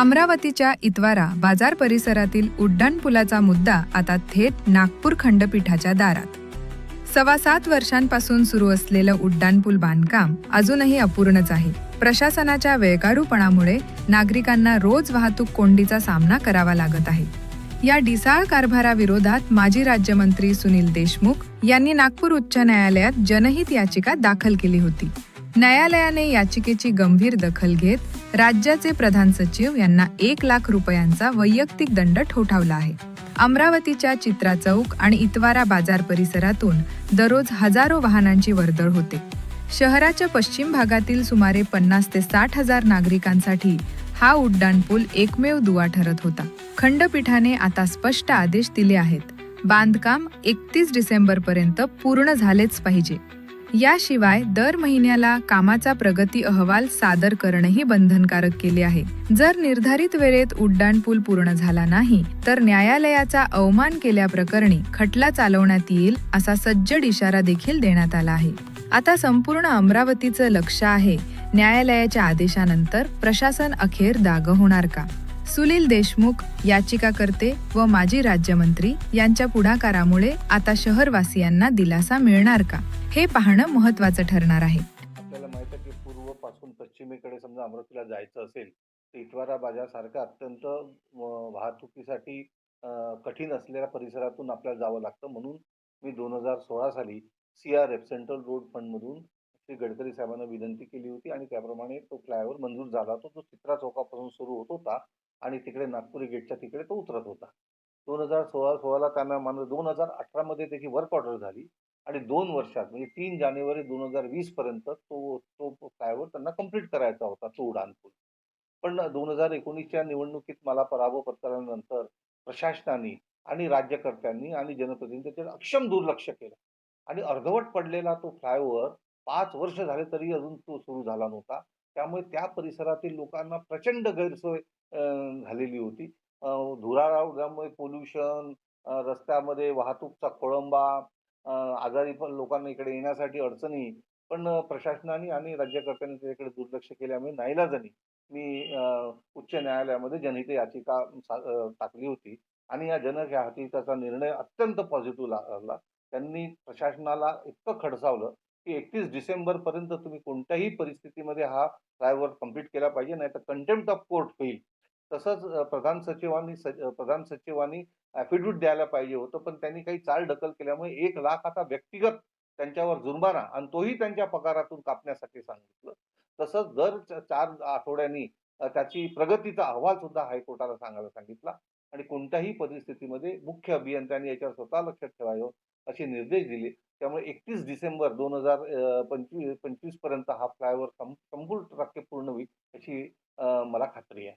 अमरावतीच्या इतवारा बाजार परिसरातील उड्डाणपुलाचा मुद्दा आता थेट नागपूर खंडपीठाच्या दारात. सव्वा सात वर्षांपासून सुरू असलेलं उड्डाणपूल बांधकाम अजूनही अपूर्णच आहे. प्रशासनाच्या वेगारूपणामुळे नागरिकांना रोज वाहतूक कोंडीचा सामना करावा लागत आहे. या डिसाळ कारभाराविरोधात माजी राज्यमंत्री सुनील देशमुख यांनी नागपूर उच्च न्यायालयात जनहित याचिका दाखल केली होती. न्यायालयाने याचिकेची गंभीर दखल घेत राज्याचे प्रधान सचिव यांना एक लाख रुपयांचा वैयक्तिक दंड ठोठावला आहे. अमरावतीच्या चित्रा चौक आणि इतवारा बाजार परिसरातून दररोज हजारो वाहनांची वर्दळ होते. शहराच्या पश्चिम भागातील सुमारे पन्नास ते साठ हजार नागरिकांसाठी हा उड्डाणपूल एकमेव दुवा ठरत होता. खंडपीठाने आता स्पष्ट आदेश दिले आहेत. बांधकाम एकतीस डिसेंबरपर्यंत पूर्ण झालेच पाहिजे. याशिवाय दर महिन्याला कामाचा प्रगती अहवाल सादर करणंही बंधनकारक केले आहे. जर निर्धारित वेळेत उड्डाणपूल पूर्ण झाला नाही तर न्यायालयाचा अवमान केल्याप्रकरणी खटला चालवण्यात येईल असा सज्जड इशारा देखील देण्यात आला आहे. आता संपूर्ण अमरावतीचं लक्ष आहे न्यायालयाच्या आदेशानंतर प्रशासन अखेर दाग होणार का? सुनील देशमुख याचिकाकर्ते व माजी राज्यमंत्री यांच्या पुढाकारामुळे आता शहरवासियांना दिलासा मिळणार का? हे पाहणं महत्वाचं ठरणार आहे. आपल्याला माहीत आहे की पूर्वपासून पश्चिमेकडे समजा अमरावतीला जायचं असेल तर इतवारा बाजारसारखा अत्यंत वाहतुकीसाठी कठीण असलेल्या परिसरातून आपल्याला जावं लागतं. म्हणून मी दोन हजार सोळा साली C R F central road फंडमधून Shri Gadkari साहेबांना विनंती केली होती आणि त्याप्रमाणे तो फ्लायओव्हर मंजूर झाला होता. तो चित्रा चौकापासून सुरू होत होता. आणि तिकडे नागपुरी गेटच्या तिकडे तो उतरत होता. दोन हजार सोळा सोळाला त्यांना मान दोन हजार अठरामध्ये त्याची वर्क ऑर्डर झाली आणि दोन वर्षात म्हणजे तीन जानेवारी दोन हजार वीस पर्यंत तो तो फ्लायओव्हर त्यांना कंप्लीट करायचा होता तो उड्डाणपूल पण दोन हजार एकोणीसच्या निवडणुकीत मला पराभव पत्करल्यानंतर प्रशासनाने आणि राज्यकर्त्यांनी आणि जनप्रतिनिधींनी अक्षम दुर्लक्ष केलं. आणि अर्धवट पडलेला तो फ्लायओव्हर पाच वर्ष झाले तरी अजून तो सुरू झाला नव्हता. त्यामुळे त्या परिसरातील लोकांना प्रचंड गैरसोय झालेली होती. धुराळा धुरामुळे पोल्युशन रस्त्यामध्ये वाहतूकचा खोळंबा आजारी पण लोकांना इकडे येण्यासाठी अडचणी पण प्रशासनाने आणि राज्यकर्त्यांनी त्याच्याकडे दुर्लक्ष केल्यामुळे नाईलाजानी मी उच्च न्यायालयामध्ये जनहित याचिका सा- टाकली होती आणि या जनक याचिकाचा निर्णय अत्यंत पॉझिटिव्ह लागला. त्यांनी प्रशासनाला इतकं खडसावलं की एकतीस डिसेंबरपर्यंत तुम्ही कोणत्याही परिस्थितीमध्ये हा फ्लायओव्हर कंप्लीट केला पाहिजे नाही तर कंटेम्प्ट ऑफ कोर्ट होईल. तसंच प्रधान सचिवांनी सच- प्रधान सचिवांनी ॲफिडेव्हिट द्यायला पाहिजे होतं पण त्यांनी काही चाल ढकल केल्यामुळे एक लाख आता व्यक्तिगत त्यांच्यावर जुर्माना आणि तोही त्यांच्या पगारातून कापण्यासाठी सांगितलं. तसंच दर चार आठवड्यांनी त्याची प्रगतीचा अहवाल सुद्धा हायकोर्टाला सांगायला सांगितला. आणि कोणत्याही परिस्थितीमध्ये मुख्य अभियंत्यांनी याच्यावर स्वतः लक्ष ठेवावं असे निर्देश दिले. त्यामुळे एकतीस डिसेंबर दोन हजार पंचवीस पंचवीसपर्यंत हा फ्लायओव्हर संपूर्ण टक्के पूर्ण होईल अशी मला खात्री आहे.